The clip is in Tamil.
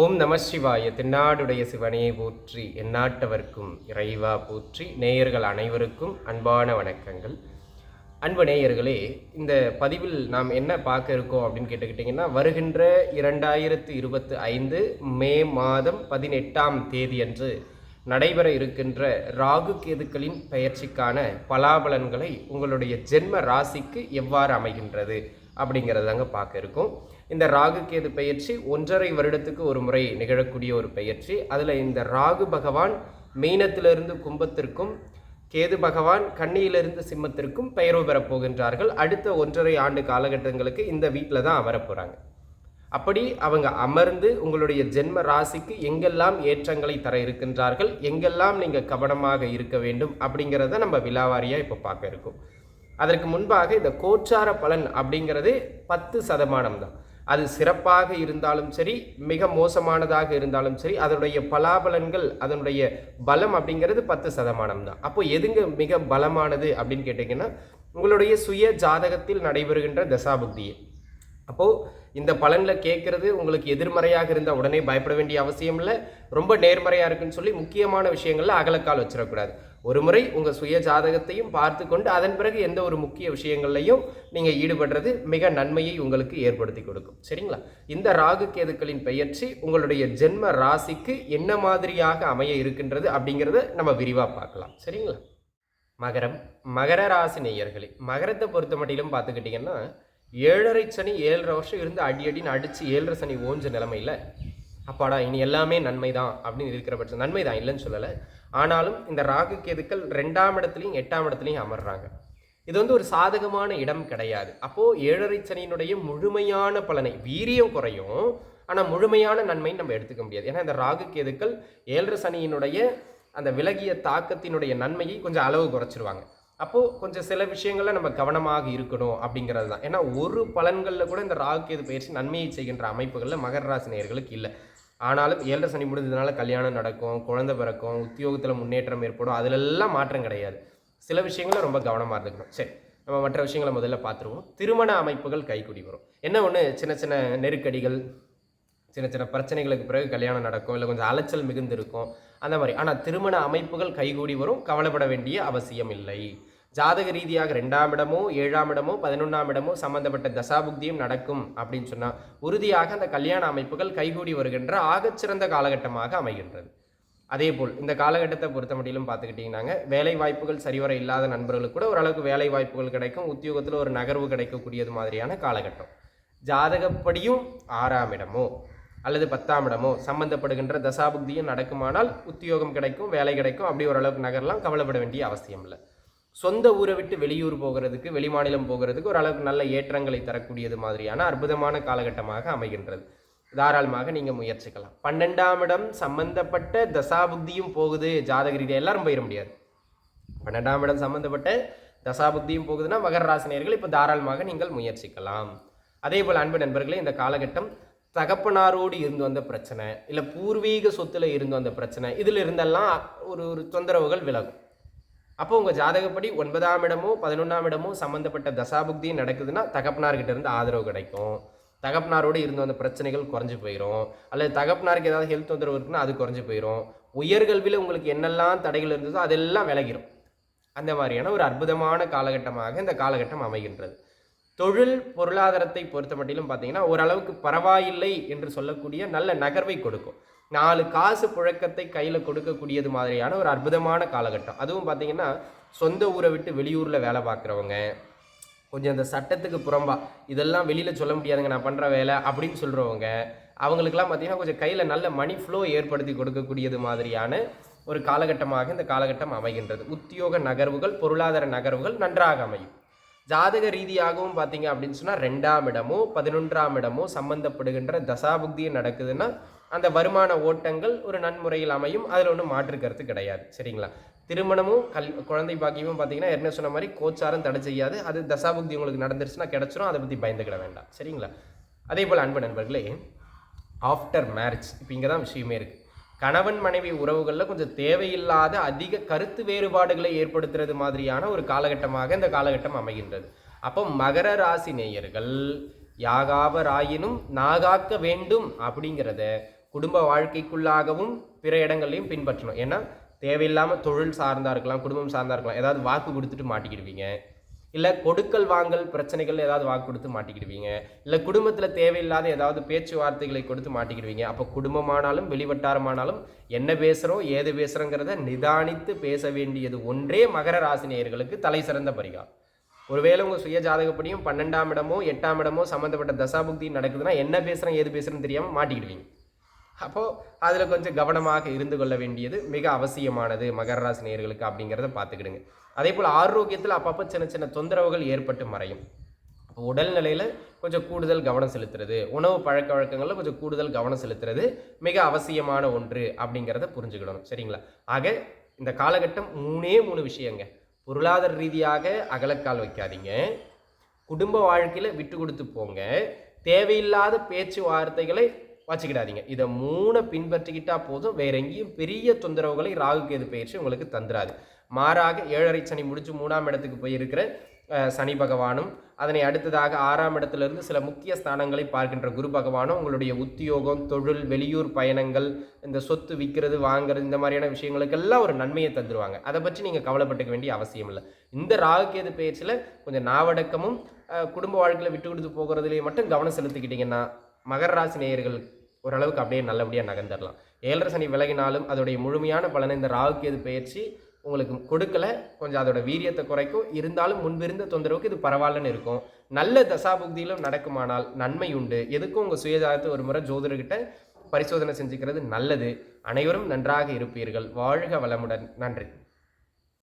ஓம் நம சிவாய. தென்னாடுடைய சிவனையை போற்றி எந்நாட்டவர்க்கும் இறைவா போற்றி நேயர்கள் அனைவருக்கும் அன்பான வணக்கங்கள். அன்பு நேயர்களே இந்த பதிவில் நாம் என்ன பார்க்க இருக்கோம் அப்படின்னு கேட்டுக்கிட்டிங்கன்னா வருகின்ற இரண்டாயிரத்து இருபத்து ஐந்து மே மாதம் பதினெட்டாம் தேதியன்று நடைபெற இருக்கின்ற ராகு கேதுக்களின் பெயர்ச்சிக்கான பலாபலன்களை உங்களுடைய ஜென்ம ராசிக்கு எவ்வாறு அமைகின்றது அப்படிங்கிறதாங்க பார்க்க இருக்கோம். இந்த ராகு கேது பெயர்ச்சி ஒன்றரை வருடத்துக்கு ஒரு முறை நிகழக்கூடிய ஒரு பெயர்ச்சி அதில் இந்த ராகு பகவான் மீனத்திலிருந்து கும்பத்திற்கும் கேது பகவான் கண்ணியிலிருந்து சிம்மத்திற்கும் பெயர்வு பெறப் போகின்றார்கள். அடுத்த ஒன்றரை ஆண்டு காலகட்டங்களுக்கு இந்த வீட்டில் தான் அமரப் போகிறாங்க அப்படி அவங்க அமர்ந்து உங்களுடைய ஜென்ம ராசிக்கு எங்கெல்லாம் ஏற்றங்களை தர இருக்கின்றார்கள் எங்கெல்லாம் நீங்கள் கவனமாக இருக்க வேண்டும் அப்படிங்கிறத நம்ம விலாவாரியாக இப்போ பார்க்க இருக்கோம். அதற்கு முன்பாக இந்த கோச்சார பலன் அப்படிங்கிறது பத்து சதமானம் தான். அது சிறப்பாக இருந்தாலும் சரி மிக மோசமானதாக இருந்தாலும் சரி அதனுடைய பலாபலன்கள் அதனுடைய பலம் அப்படிங்கிறது பத்து சதமானம் தான். அப்போ எதுங்க மிக பலமானது அப்படின்னு கேட்டிங்கன்னா உங்களுடைய சுய ஜாதகத்தில் நடைபெறுகின்ற தசாபுக்தியை. அப்போது இந்த பலனில் கேட்குறது உங்களுக்கு எதிர்மறையாக இருந்தால் உடனே பயப்பட வேண்டிய அவசியம் இல்லை. ரொம்ப நேர்மறையாக இருக்குன்னு சொல்லி முக்கியமான விஷயங்களில் அகலக்கால் வச்சிடக்கூடாது. ஒரு முறை உங்கள் சுய ஜாதகத்தையும் பார்த்து கொண்டு அதன் பிறகு எந்த ஒரு முக்கிய விஷயங்கள்லையும் நீங்கள் ஈடுபடுறது மிக நன்மையை உங்களுக்கு ஏற்படுத்தி கொடுக்கும். சரிங்களா? இந்த ராகு கேதுக்களின் பெயர்ச்சி உங்களுடைய ஜென்ம ராசிக்கு என்ன மாதிரியாக அமைய இருக்கின்றது அப்படிங்கிறத நம்ம விரிவாக பார்க்கலாம். சரிங்களா? மகரம் மகர ராசி நேயர்களே மகரத்தை பொறுத்த மட்டிலும் பார்த்துக்கிட்டிங்கன்னா ஏழரை சனி ஏழரை வருஷம் இருந்து அடி அடின்னு அடித்து ஏழரை சனி ஓஞ்ச நிலமையில் அப்பாடா இனி எல்லாமே நன்மை தான் அப்படின்னு இருக்கிற பட்சம் நன்மை தான் இல்லைன்னு சொல்லலை. ஆனாலும் இந்த ராகு கேதுக்கள் ரெண்டாம் இடத்துலையும் எட்டாம் இடத்துலையும் அமர்றாங்க. இது வந்து ஒரு சாதகமான இடம் கிடையாது. அப்போது ஏழரை சனியினுடைய முழுமையான பலனை வீரியம் குறையும். ஆனால் முழுமையான நன்மைன்னு நம்ம எடுத்துக்க முடியாது. ஏன்னா இந்த ராகு கேதுக்கள் ஏழரை சனியினுடைய அந்த விலகிய தாக்கத்தினுடைய நன்மையை கொஞ்சம் அளவு குறைச்சிருவாங்க. அப்போது கொஞ்சம் சில விஷயங்களில் நம்ம கவனமாக இருக்கணும் அப்படிங்கிறது தான். ஏன்னா ஒரு பலன்களில் கூட இந்த ராகு கேது பயிற்சி நன்மையை செய்கின்ற அமைப்புகளில் மகர ராசி நேர்களுக்கு இல்லை. ஆனாலும் ஏழரை சனி முடிஞ்சதுனால கல்யாணம் நடக்கும் குழந்தை பிறக்கும் உத்தியோகத்தில் முன்னேற்றம் ஏற்படும் அதிலெல்லாம் மாற்றம் கிடையாது. சில விஷயங்களும் ரொம்ப கவனமாக இருந்துக்கணும். சரி நம்ம மற்ற விஷயங்களை முதல்ல பார்த்துருவோம். திருமண அமைப்புகள் கைக்குடி வரும். என்ன ஒன்று சின்ன சின்ன நெருக்கடிகள் சின்ன சின்ன பிரச்சனைகளுக்கு பிறகு கல்யாணம் நடக்கும் இல்லை கொஞ்சம் அலைச்சல் மிகுந்திருக்கும் அந்த மாதிரி. ஆனால் திருமண அமைப்புகள் கைகூடி வரும். கவலைப்பட வேண்டிய அவசியம் இல்லை. ஜாதக ரீதியாக ரெண்டாம் இடமோ ஏழாம் இடமோ பதினொன்றாம் இடமோ சம்பந்தப்பட்ட தசாபுக்தியும் நடக்கும் அப்படின்னு சொன்னால் உறுதியாக அந்த கல்யாண அமைப்புகள் கைகூடி வருகின்ற ஆகச்சிறந்த காலகட்டமாக அமைகின்றது. அதே போல் இந்த காலகட்டத்தை பொறுத்த மட்டிலும் பார்த்துக்கிட்டிங்கன்னாங்க வேலை வாய்ப்புகள் சரிவர இல்லாத நண்பர்களுக்கு கூட ஓரளவுக்கு வேலை வாய்ப்புகள் கிடைக்கும் உத்தியோகத்தில் ஒரு நகர்வு கிடைக்கக்கூடியது மாதிரியான காலகட்டம். ஜாதகப்படியும் ஆறாம் இடமோ அல்லது பத்தாம் இடமோ சம்பந்தப்படுகின்ற தசாபுக்தியும் நடக்குமானால் உத்தியோகம் கிடைக்கும் வேலை கிடைக்கும் அப்படி ஓரளவுக்கு நகரலாம் கவலைப்பட வேண்டிய அவசியம் இல்லை சொந்த ஊரை விட்டு வெளியூர் போகிறதுக்கு வெளிமாநிலம் போகிறதுக்கு ஓரளவுக்கு நல்ல ஏற்றங்களை தரக்கூடியது மாதிரியான அற்புதமான காலகட்டமாக அமைகின்றது. தாராளமாக நீங்கள் முயற்சிக்கலாம். பன்னெண்டாம் இடம் சம்பந்தப்பட்ட தசாபுக்தியும் போகுது. ஜாதக ரீதியாக எல்லாரும் போயிட முடியாது. பன்னெண்டாம் இடம் சம்பந்தப்பட்ட தசாபுக்தியும் போகுதுன்னா மகர ராசினியர்கள் இப்போ தாராளமாக நீங்கள் முயற்சிக்கலாம். அதே போல் அன்பு நண்பர்களே இந்த காலகட்டம் தகப்பனாரோடு இருந்து வந்த பிரச்சனை இல்லை பூர்வீக சொத்துல இருந்து வந்த பிரச்சனை இதில் இருந்தெல்லாம் ஒரு ஒரு தொந்தரவுகள் விலகும். அப்போ உங்கள் ஜாதகப்படி ஒன்பதாம் இடமோ பதினொன்றாம் இடமோ சம்மந்தப்பட்ட தசாபுக்தியும் நடக்குதுன்னா தகப்பனார்கிட்ட இருந்து ஆதரவு கிடைக்கும். தகப்பனாரோடு இருந்த வந்த பிரச்சனைகள் குறைஞ்சி போயிடும் அல்லது தகப்பனாருக்கு ஏதாவது ஹெல்த் தொந்தரவு இருக்குன்னா அது குறைஞ்சி போயிடும் உயர்கல்வியில் உங்களுக்கு என்னெல்லாம் தடைகள் இருந்ததோ அதெல்லாம் விலகிடும் அந்த மாதிரியான ஒரு அற்புதமான காலகட்டமாக இந்த காலகட்டம் அமைகின்றது. தொழில் பொருளாதாரத்தை பொறுத்த மட்டிலும் பார்த்தீங்கன்னா ஓரளவுக்கு பரவாயில்லை என்று சொல்லக்கூடிய நல்ல நகர்வை கொடுக்கும். நாலு காசு புழக்கத்தை கையில் கொடுக்கக்கூடியது மாதிரியான ஒரு அற்புதமான காலகட்டம். அதுவும் பார்த்தீங்கன்னா சொந்த ஊரை விட்டு வெளியூரில் வேலை பார்க்குறவங்க கொஞ்சம் அந்த சட்டத்துக்கு புறம்பா இதெல்லாம் வெளியில் சொல்ல முடியாதுங்க நான் பண்ணுற வேலை அப்படின்னு சொல்கிறவங்க அவங்களுக்கெல்லாம் பார்த்தீங்கன்னா கொஞ்சம் கையில் நல்ல மணி ஃப்ளோ ஏற்படுத்தி கொடுக்கக்கூடியது மாதிரியான ஒரு காலகட்டமாக இந்த காலகட்டம் அமைகின்றது. உத்தியோக நகர்வுகள் பொருளாதார நகர்வுகள் நன்றாக அமையும். ஜாதக ரீதியாகவும் பார்த்தீங்க அப்படின்னு சொன்னால் ரெண்டாம் இடமோ பதினொன்றாம் இடமோ சம்பந்தப்படுகின்ற தசாபுக்தியும் நடக்குதுன்னா அந்த வருமான ஓட்டங்கள் ஒரு நன்முறையில் அமையும். அதில் ஒன்றும் மாற்று கருத்து கிடையாது. சரிங்களா? திருமணமும் கல் குழந்தை பாக்கியமும் பார்த்தீங்கன்னா என்ன சொன்ன மாதிரி கோச்சாரம் தடை செய்யாது. அது தசாபுக்தி உங்களுக்கு நடந்துருச்சுன்னா கிடச்சிரும். அதை பற்றி பயந்துக்கிட வேண்டாம். சரிங்களா? அதே போல் அன்பு நண்பர்களே ஆஃப்டர் மேரேஜ் இப்போ இங்கே தான் விஷயமே இருக்குது கணவன் மனைவி உறவுகளில் கொஞ்சம் தேவையில்லாத அதிக கருத்து வேறுபாடுகளை ஏற்படுத்துறது மாதிரியான ஒரு காலகட்டமாக இந்த காலகட்டம் அமைகின்றது. அப்போ மகர ராசி நேயர்கள் யாகாவராயினும் நாகாக்க வேண்டும் அப்படிங்கிறத குடும்ப வாழ்க்கைக்குள்ளாகவும் பிற இடங்கள்லையும் பின்பற்றணும். ஏன்னா தேவையில்லாமல் தொழில் சார்ந்தா இருக்கலாம் குடும்பம் சார்ந்தா இருக்கலாம் ஏதாவது வாக்கு கொடுத்துட்டு மாட்டிக்கிடுவீங்க. இல்லை கொடுக்கல் வாங்கல் பிரச்சனைகள் ஏதாவது வாக்கு கொடுத்து மாட்டிக்கிடுவீங்க. இல்லை குடும்பத்தில் தேவையில்லாத ஏதாவது பேச்சுவார்த்தைகளை கொடுத்து மாட்டிக்கிடுவீங்க. அப்போ குடும்பமானாலும் வெளிவட்டாரமானாலும் என்ன பேசுகிறோம் ஏது பேசுகிறோங்கிறத நிதானித்து பேச வேண்டியது ஒன்றே மகர ராசினியர்களுக்கு தலை சிறந்த பரிகாரம். ஒருவேளை உங்கள் சுய ஜாதகப்படியும் பன்னெண்டாம் இடமோ எட்டாம் இடமோ சம்மந்தப்பட்ட தசாபுக்தி நடக்குதுன்னா என்ன பேசுகிறேன் ஏது பேசுகிறேன்னு தெரியாமல் மாட்டிக்கிடுவீங்க. அப்போது அதில் கொஞ்சம் கவனமாக இருந்து கொள்ள வேண்டியது மிக அவசியமானது மகர ராசி நேர்களுக்கு அப்படிங்கிறத பார்த்துக்கிடுங்க. அதே போல் ஆரோக்கியத்தில் அப்பப்போ சின்ன சின்ன தொந்தரவுகள் ஏற்பட்டு மறையும். அப்போ உடல்நிலையில் கொஞ்சம் கூடுதல் கவனம் செலுத்துறது உணவு பழக்க வழக்கங்களில் கொஞ்சம் கூடுதல் கவனம் செலுத்துறது மிக அவசியமான ஒன்று அப்படிங்கிறத புரிஞ்சுக்கிடணும். சரிங்களா? ஆக இந்த காலகட்டம் மூணே மூணு விஷயங்க. பொருளாதார ரீதியாக அகலக்கால் வைக்காதீங்க. குடும்ப வாழ்க்கையில் விட்டு கொடுத்து போங்க. தேவையில்லாத பேச்சுவார்த்தைகளை வச்சுக்கிடாதீங்க. இதை மூணை பின்பற்றிக்கிட்டா போதும். வேற எங்கேயும் பெரிய தொந்தரவுகளை ராகு கேது பயிற்சி உங்களுக்கு தந்துராது. மாறாக ஏழரை சனி முடிச்சு மூணாம் இடத்துக்கு போயிருக்கிற சனி பகவானும் அதனை அடுத்ததாக ஆறாம் இடத்திலிருந்து சில முக்கிய ஸ்தானங்களை பார்க்கின்ற குரு பகவானும் உங்களுடைய உத்தியோகம் தொழில் வெளியூர் பயணங்கள் இந்த சொத்து விற்கிறது வாங்குறது இந்த மாதிரியான விஷயங்களுக்கெல்லாம் ஒரு நன்மையை தந்துருவாங்க. அதை பற்றி நீங்கள் கவலைப்பட்டுக்க வேண்டிய அவசியம் இல்லை. இந்த ராகுகேது பயிற்சியில் கொஞ்சம் நாவடக்கமும் குடும்ப வாழ்க்கையில் விட்டு கொடுத்து போகிறதுலேயே மட்டும் கவனம் செலுத்திக்கிட்டிங்கன்னா மகர ராசி நேயர்கள் ஓரளவுக்கு அப்படியே நல்லபடியாக நகர்ந்துடலாம். ஏழரை சனி விலகினாலும் அதோடைய முழுமையான பலனை இந்த ராகுகேது பயிற்சி உங்களுக்கு கொடுக்கல. கொஞ்சம் அதோட வீரியத்தை குறைக்கும். இருந்தாலும் முன்பிருந்த தொந்தரவுக்கு இது பரவாயில்லன்னு இருக்கும். நல்ல தசாபுக்தியிலும் நடக்குமானால் நன்மை உண்டு. எதுக்கும் உங்கள் சுயஜாதத்தை ஒரு முறை ஜோதிடர்கிட்ட பரிசோதனை செஞ்சுக்கிறது நல்லது. அனைவரும் நன்றாக இருப்பீர்கள். வாழ்க வளமுடன். நன்றி.